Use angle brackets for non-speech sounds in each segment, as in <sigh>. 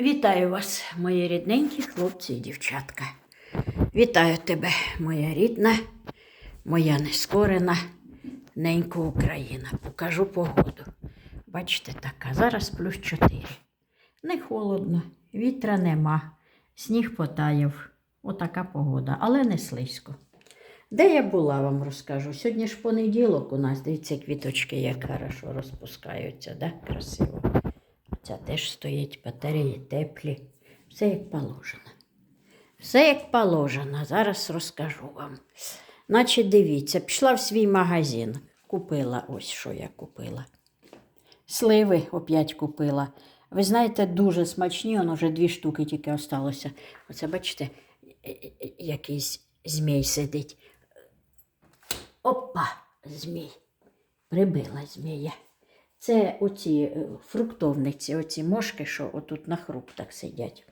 Вітаю вас, мої рідненькі хлопці і дівчатка. Вітаю тебе, моя рідна, моя нескорена ненька Україна. Покажу погоду. Бачите, така, зараз плюс 4. Не холодно, вітра нема, сніг потаяв. Отака погода, але не слизько. Де я була, вам розкажу. Сьогодні ж понеділок у нас, дивіться, квіточки як хорошо розпускаються, да? красиво. Ця теж стоїть, батареї теплі. Все як положено. Все як положено. Зараз розкажу вам. Значить, дивіться, пішла в свій магазин. Купила ось що я купила. Сливи опять купила. Ви знаєте, дуже смачні, воно вже дві штуки тільки осталося. Оце, бачите, е, е, якийсь змій сидить. Опа, змій. Прибила змія. Це оці е, фруктовниці, оці мошки, що отут на фруктах сидять.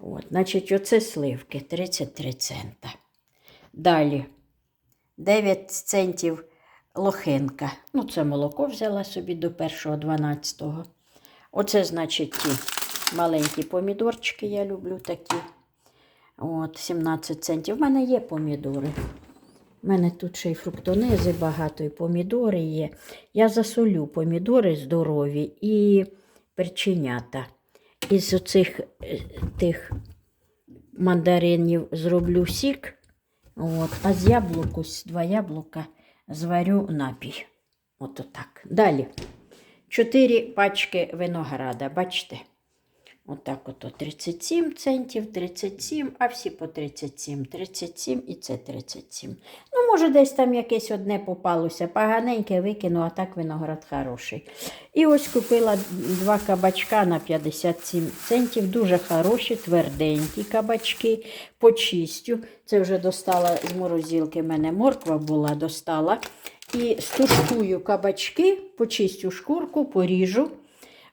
От, значить, оце сливки 33 цента. Далі 9 центів лохинка. Ну, це молоко взяла собі до 1.12. Оце, значить, ті маленькі помідорчики, я люблю такі. От, 17 центів. У мене є помідори. У мене тут ще й фруктонизи багато, і помідори є. Я засолю помідори здорові і перченята. Із оцих е, тих мандаринів зроблю сік. От, а з яблук, ось два яблука зварю напій. От отак. Далі. Чотири пачки винограда, бачите? Отак ото 37 центів, 37, а всі по 37, 37 і це 37. Ну, може, десь там якесь одне попалося, поганеньке викину, а так виноград хороший. І ось купила два кабачка на 57 центів, дуже хороші, тверденькі кабачки, почистю. Це вже достала з морозилки, в мене морква була, достала. І стушкую кабачки, почистю шкурку, поріжу,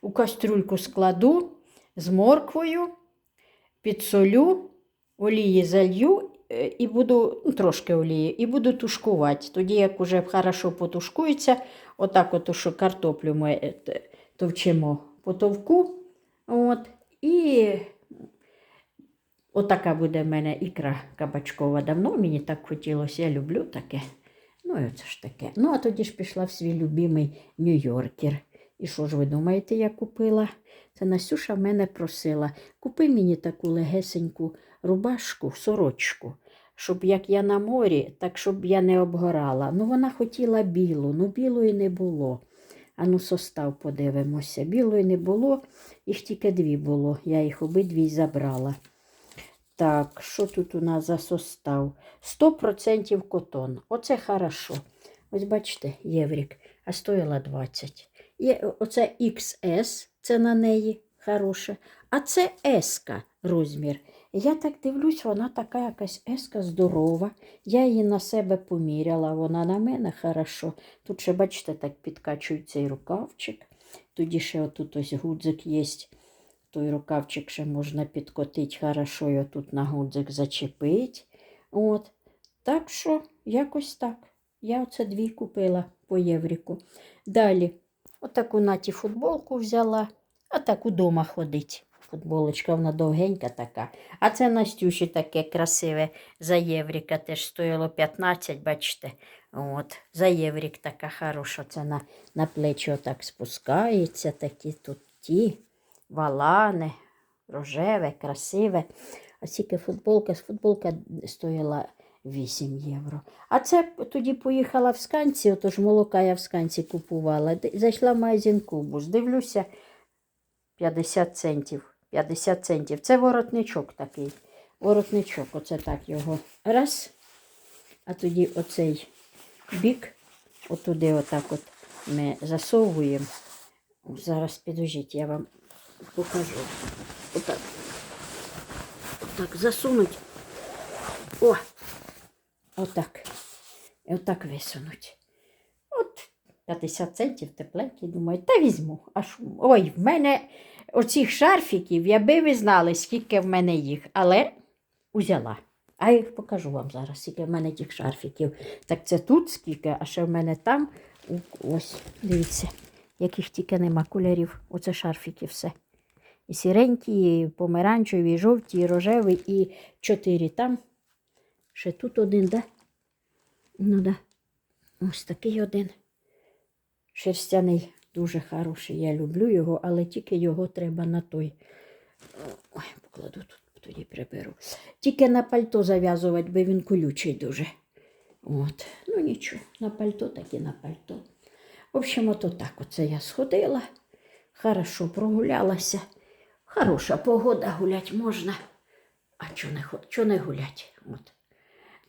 у кастрюльку складу з морквою, підсолю, олії залью е, і буду, ну, трошки олії, і буду тушкувати. Тоді, як уже хорошо потушкується, отак от, що картоплю ми е, товчимо по товку. От, і отака буде в мене ікра кабачкова. Давно мені так хотілося, я люблю таке. Ну, і оце ж таке. Ну, а тоді ж пішла в свій любимий Нью-Йоркер. І що ж ви думаєте, я купила? Це Насюша мене просила, купи мені таку легесеньку рубашку, сорочку, щоб як я на морі, так щоб я не обгорала. Ну, вона хотіла білу, ну білої не було. Ану, состав подивимося. Білої не було, їх тільки дві було. Я їх обидві забрала. Так, що тут у нас за состав? 100% котон. Оце хорошо. Ось бачите, єврік, а стоїла 20. Є, оце XS, це на неї хороше. А це S розмір. Я так дивлюсь, вона така якась S здорова. Я її на себе поміряла, вона на мене хорошо. Тут ще, бачите, так підкачують цей рукавчик. Тоді ще отут ось гудзик є. Той рукавчик ще можна підкотити хорошо, і отут на гудзик зачепить. От. Так що, якось так. Я оце дві купила по євріку. Далі, отаку наті футболку взяла, а так удома ходить. Футболочка, вона довгенька така. А це Настюші таке красиве за євріка теж стоїло 15, бачите. От, за єврік така хороша. Це на, на плечі отак спускається, такі тут ті валани, рожеве, красиве. А тільки футболка, футболка стоїла 8 євро. А це тоді поїхала в сканці, отож молока я в сканці купувала. Зайшла в магазин Кубус, дивлюся 50 центів. 50 центів. Це воротничок такий. Воротничок, оце так його. Раз. А тоді оцей бік, отуди отак от ми засовуємо. Зараз підождіть, я вам покажу. Отак. Отак засунуть. О! Отак. Отак висунуть. От 50 центів тепленький, думаю, та візьму. Аж, ой, в мене оцих шарфіків, я би ви знали, скільки в мене їх, але узяла. А я їх покажу вам зараз, скільки в мене тих шарфіків. Так це тут скільки, а ще в мене там. Ось, дивіться, яких тільки нема кольорів. Оце шарфіки все. І сіренькі, і помаранчеві, і жовті, і рожеві, і чотири там. Ще тут один, да? Ну да. Ось такий один. Шерстяний, дуже хороший. Я люблю його, але тільки його треба на той. Ой, покладу тут, тоді приберу. Тільки на пальто зав'язувати, бо він колючий дуже. От. Ну нічого, на пальто так і на пальто. В общем, ото так оце я сходила. Хорошо прогулялася. Хороша погода, гулять можна. А чого не, чо не гулять? От.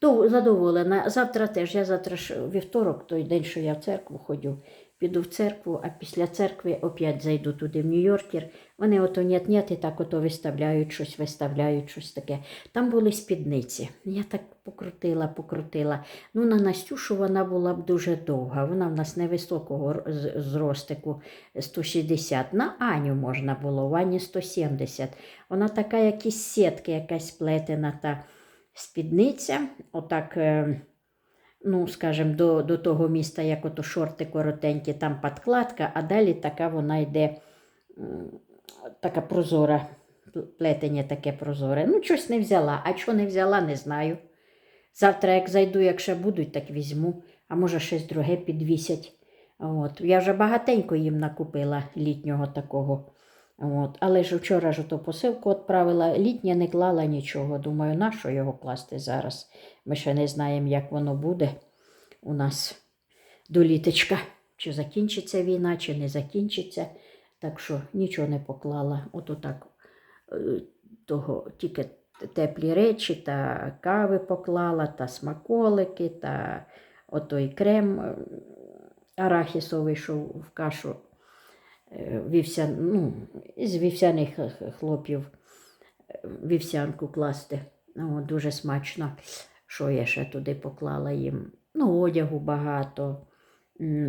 Задоволена. Завтра теж. Я завтра ж вівторок, той день, що я в церкву ходю, піду в церкву, а після церкви опять зайду туди в Нью-Йоркер. Вони ото нет-нет і так ото виставляють щось, виставляють щось таке. Там були спідниці. Я так покрутила, покрутила. Ну, на Настюшу вона була б дуже довга. Вона в нас невисокого зростику 160. На Аню можна було, в Ані 170. Вона така, як із сітки, якась плетена та спідниця. Отак, е, ну, скажімо, до, до того міста, як ото шорти коротенькі, там подкладка, а далі така вона йде така прозора, плетення таке прозоре. Ну, щось не взяла. А чого не взяла, не знаю. Завтра, як зайду, якщо будуть, так візьму, а може щось друге підвісять. От. Я вже багатенько їм накупила літнього такого. От. Але ж вчора ж ту посилку відправила, літнє не клала нічого. Думаю, на що його класти зараз? Ми ще не знаємо, як воно буде у нас до літочка. Чи закінчиться війна, чи не закінчиться. Так що нічого не поклала. От отак е, того, тільки теплі речі та кави поклала, та смаколики, та отой крем е, арахісовий, що в кашу вівся, ну, з вівсяних х- хлопів е, вівсянку класти. Ну, дуже смачно. Що я ще туди поклала їм? Ну, одягу багато,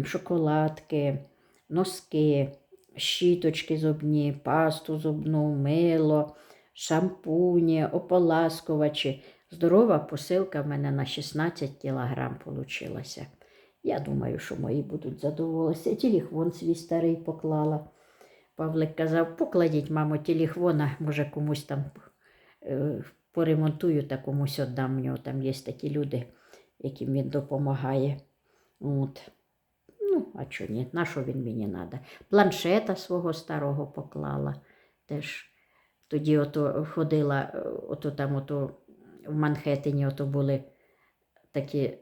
шоколадки, носки, щіточки зубні, пасту зубну, мило, шампуні, ополаскувачі. Здорова посилка в мене на 16 кілограм получилася. Я думаю, що мої будуть задоволені. Телефон свій старий поклала. Павлик казав, покладіть, мамо, телефона, може комусь там е, поремонтую та комусь віддам. У нього там є такі люди, яким він допомагає. От. Ну, а чого ні? На що він мені треба? Планшета свого старого поклала. Теж тоді ото ходила, е, ото там ото в Манхеттені ото були такі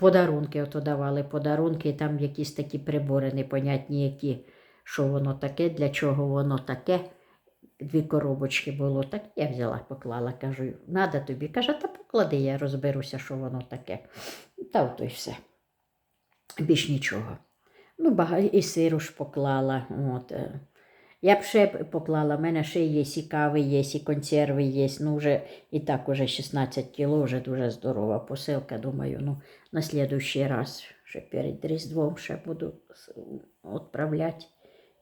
подарунки, ото давали подарунки, там якісь такі прибори непонятні, які, що воно таке, для чого воно таке. Дві коробочки було, так я взяла, поклала, кажу, надо тобі. Каже, та поклади, я розберуся, що воно таке. Та ото й все. Більш нічого. Ну, багато і сиру ж поклала. От. Я б ще поклала, в мене ще є і кави, є, і консерви є. Ну, вже і так уже 16 кіло, вже дуже здорова посилка. Думаю, ну, на слідуючий раз, ще перед Різдвом ще буду відправляти.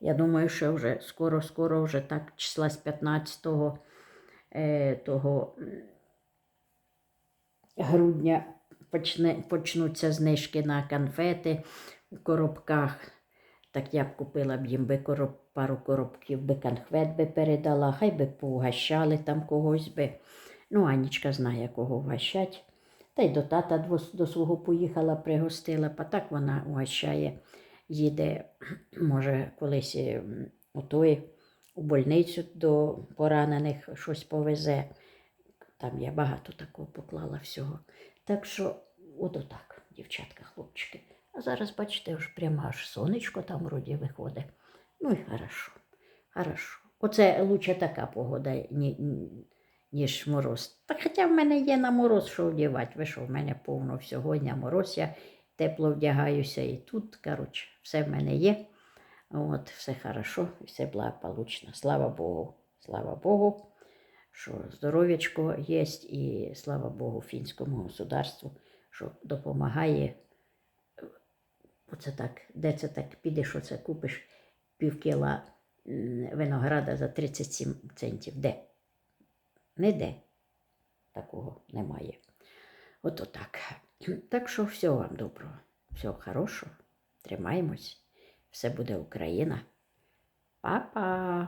Я думаю, що вже скоро-скоро, вже так, числа з 15 е, того грудня почне, почнуться знижки на конфети у коробках. Так я б купила б їм би короб, пару коробків би конфет би передала, хай би поугощали там когось би. Ну, Анічка знає, кого угощать. Та й до тата дво- до свого поїхала, пригостила, па так вона угощає, їде, <clears throat> може, колись у той, у больницю до поранених щось повезе. Там я багато такого поклала всього. Так що, от отак, дівчатка, хлопчики. А зараз, бачите, вже прямо аж сонечко там вроді виходить. Ну і хорошо. Хорошо. Оце лучше така погода, ні, ні- ніж мороз. Так хоча в мене є на мороз, що вдягати. Ви що, в мене повно всього дня мороз, я тепло вдягаюся і тут, коротше, все в мене є. От, все хорошо, все благополучно. Слава Богу. Слава Богу, що здоров'ячко є, і слава Богу, фінському государству, що допомагає. Оце так, де це так підеш, оце купиш пів кіла винограда за 37 центів. Де? Не де. Такого немає. Ото так. Так що всього вам доброго, всього хорошого. Тримаємось. Все буде Україна. Па-па!